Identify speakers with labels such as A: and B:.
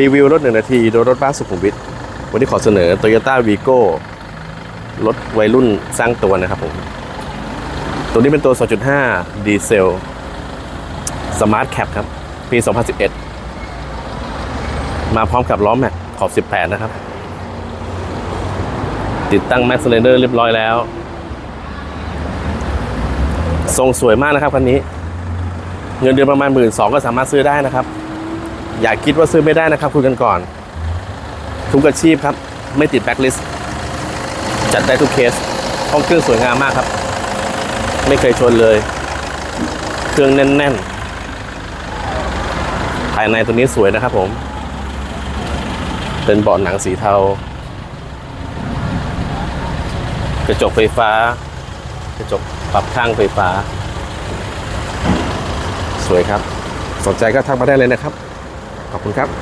A: รีวิวรถหนึ่งนาทีโดยรถบ้าสุขุมวิทวันนี้ขอเสนอ Toyota Vigo รถวัยรุ่นสร้างตัวนะครับผม ตัวนี้เป็นตัว 2.5 ดีเซล Smart Cap ครับ ปี 2011 มาพร้อมกับล้อแม็กขอบ 18 นะครับ ติดตั้ง Max Cylinder เรียบร้อยแล้ว ทรงสวยมากนะครับคันนี้ เงินเดือนประมาณหมื่นสองก็สามารถซื้อได้นะครับ อย่าคิดว่าซื้อไม่ได้นะครับคุยกันก่อน ทุกอาชีพครับ ไม่ติดแบ็คลิสต์จัดได้ทุกเคสห้องเครื่องสวยงามมากครับ ไม่เคยชนเลย เครื่องแน่นๆภายในตัวนี้สวยนะครับผม เป็นเบาะหนังสีเทา กระจกไฟฟ้า กระจกปรับข้างไฟฟ้า สวยครับ สนใจก็ทักมาได้เลยนะครับ ขอบคุณครับ